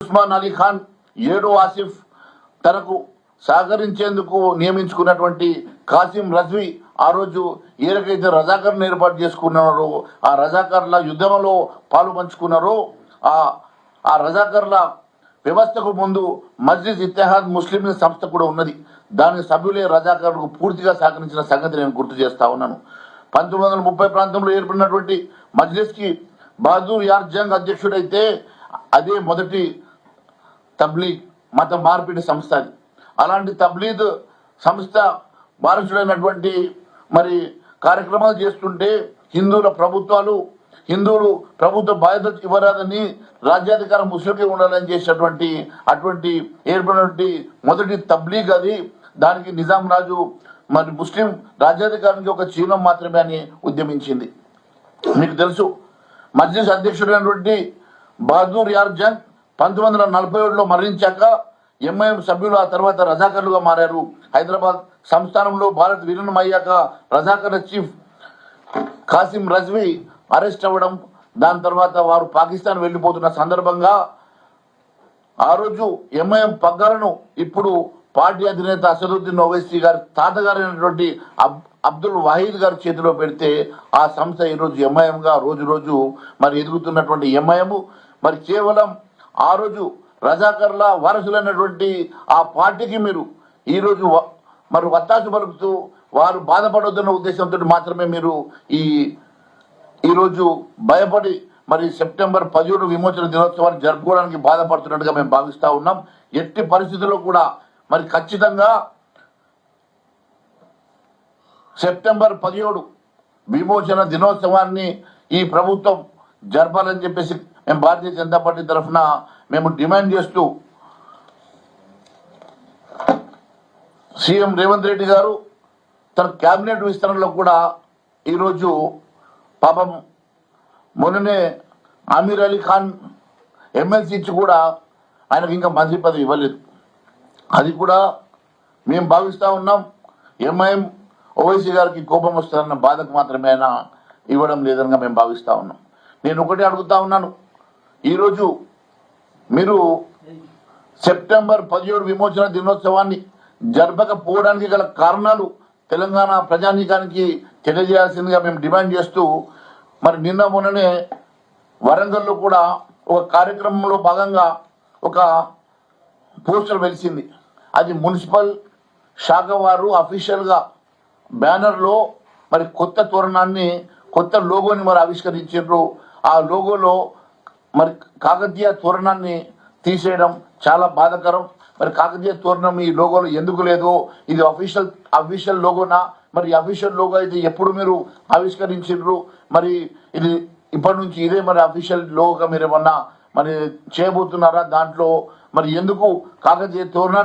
ఉస్మాన్ అలీ ఖాన్ ఏడో ఆసిఫ్ తనకు సహకరించేందుకు నియమించుకున్నటువంటి కాసిం రజ్వి ఆ రోజు ఏ రకైతే రజాకర్ను ఏర్పాటు చేసుకున్నారో ఆ రజాకర్ల యుద్ధంలో పాలు పంచుకున్నారో ఆ ఆ రజాకర్ల వ్యవస్థకు ముందు మస్జిద్ ఇత్తెహాద్ ముస్లిం సంస్థ కూడా ఉన్నది. దాని సభ్యులే రజాకర్లకు పూర్తిగా సహకరించిన సంగతి నేను గుర్తు చేస్తా ఉన్నాను. పంతొమ్మిది వందల ముప్పై ప్రాంతంలో ఏర్పడినటువంటి మజ్లిస్కి బహదూర్ యార్ జంగ్ అధ్యక్షుడైతే అదే మొదటి తబ్లీగ్ మత మార్పిడి సంస్థ అది. అలాంటి తబ్లీద్ సంస్థ వారసుడైనటువంటి మరి కార్యక్రమాలు చేస్తుంటే హిందువుల ప్రభుత్వాలు హిందువులు ప్రభుత్వ బాధ్యత ఇవ్వరాదని రాజ్యాధికారం ముస్లింకే ఉండాలని చేసినటువంటి అటువంటి ఏర్పడినటువంటి మొదటి తబ్లీగ్ అది. దానికి నిజాం రాజు మరి ముస్లిం రాజ్యాధికారానికి ఒక చిహ్నం మాత్రమే అని ఉద్యమించింది. మీకు తెలుసు మజ్లిస్ అధ్యక్షుడైనటువంటి బహదూర్ యార్ జంగ్ పంతొమ్మిది వందల నలభై ఏడులో మరణించాక ఎంఐఎం సభ్యులు ఆ తర్వాత రజాకర్లుగా మారారు. హైదరాబాద్ సంస్థానంలో భారత్ విలీనం అయ్యాక రజాకర్ల చీఫ్ కాసిం రజ్వీ అరెస్ట్ అవ్వడం దాని తర్వాత వారు పాకిస్తాన్ వెళ్ళిపోతున్న సందర్భంగా ఆ రోజు ఎంఐఎం పగ్గాలను ఇప్పుడు పార్టీ అధినేత అసదుద్దీన్ ఓవైసీ గారి తాతగారైనటువంటి అబ్ అబ్దుల్ వాహీద్ గారి చేతిలో పెడితే ఆ సంస్థ ఈరోజు ఎంఐఎంగా రోజు రోజు మరి ఎదుగుతున్నటువంటి ఎంఐఎం. మరి కేవలం ఆ రోజు రజాకర్ల వారసులైనటువంటి ఆ పార్టీకి మీరు ఈరోజు మరి వత్తాసు పలుకుతూ వారు బాధపడొద్దన్న ఉద్దేశంతో మాత్రమే మీరు ఈ ఈరోజు భయపడి మరి సెప్టెంబర్ పదిహేడు విమోచన దినోత్సవాన్ని జరుపుకోవడానికి బాధపడుతున్నట్టుగా మేము భావిస్తా ఉన్నాం. ఎట్టి పరిస్థితుల్లో కూడా మరి ఖచ్చితంగా సెప్టెంబర్ పదిహేడు విమోచన దినోత్సవాన్ని ఈ ప్రభుత్వం జరపాలని చెప్పేసి మేము భారతీయ జనతా పార్టీ తరఫున మేము డిమాండ్ చేస్తూ సీఎం రేవంత్ రెడ్డి గారు తన కేబినెట్ విస్తరణలో కూడా ఈరోజు పాపం మొన్ననే ఆమీర్ అలీ ఖాన్ ఎమ్మెల్సీ ఇచ్చి కూడా ఆయనకు ఇంకా మంత్రి పదవి ఇవ్వలేదు. అది కూడా మేము భావిస్తూ ఉన్నాం. ఎంఐఎం ఓవైసీ గారికి కోపం వస్తుందన్న బాధకు మాత్రమే ఆయన ఇవ్వడం లేదనగా మేము భావిస్తూ ఉన్నాం. నేను ఒకటే అడుగుతా ఉన్నాను. ఈరోజు మీరు సెప్టెంబర్ పదిహేడు విమోచన దినోత్సవాన్ని జరపకపోవడానికి గల కారణాలు తెలంగాణ ప్రజానీకానికి తెలియజేయాల్సిందిగా మేము డిమాండ్ చేస్తూ మరి నిన్న మొన్ననే వరంగల్లో కూడా ఒక కార్యక్రమంలో భాగంగా ఒక పోస్టర్ వెలిసింది. అది మున్సిపల్ శాఖ వారు అఫీషియల్గా బ్యానర్లో మరి కొత్త తోరణాన్ని కొత్త లోగోని మరి ఆవిష్కరించారు. ఆ లోగోలో మరి కాకతీయ తోరణాన్ని తీసేయడం చాలా బాధాకరం. మరి కాకతీయ తోరణం ఈ లోగోలో ఎందుకు లేదు? ఇది అఫీషియల్ అఫీషియల్ లోగోనా? మరి అఫీషియల్ లోగో అయితే ఎప్పుడు మీరు ఆవిష్కరించారు మరి ఇది ఇప్పటి నుంచి ఇదే మరి అఫీషియల్ లోగోగా మీరు ఏమన్నా మరి చేయబోతున్నారా దాంట్లో? మరి ఎందుకు కాకతీయ తోరణాన్ని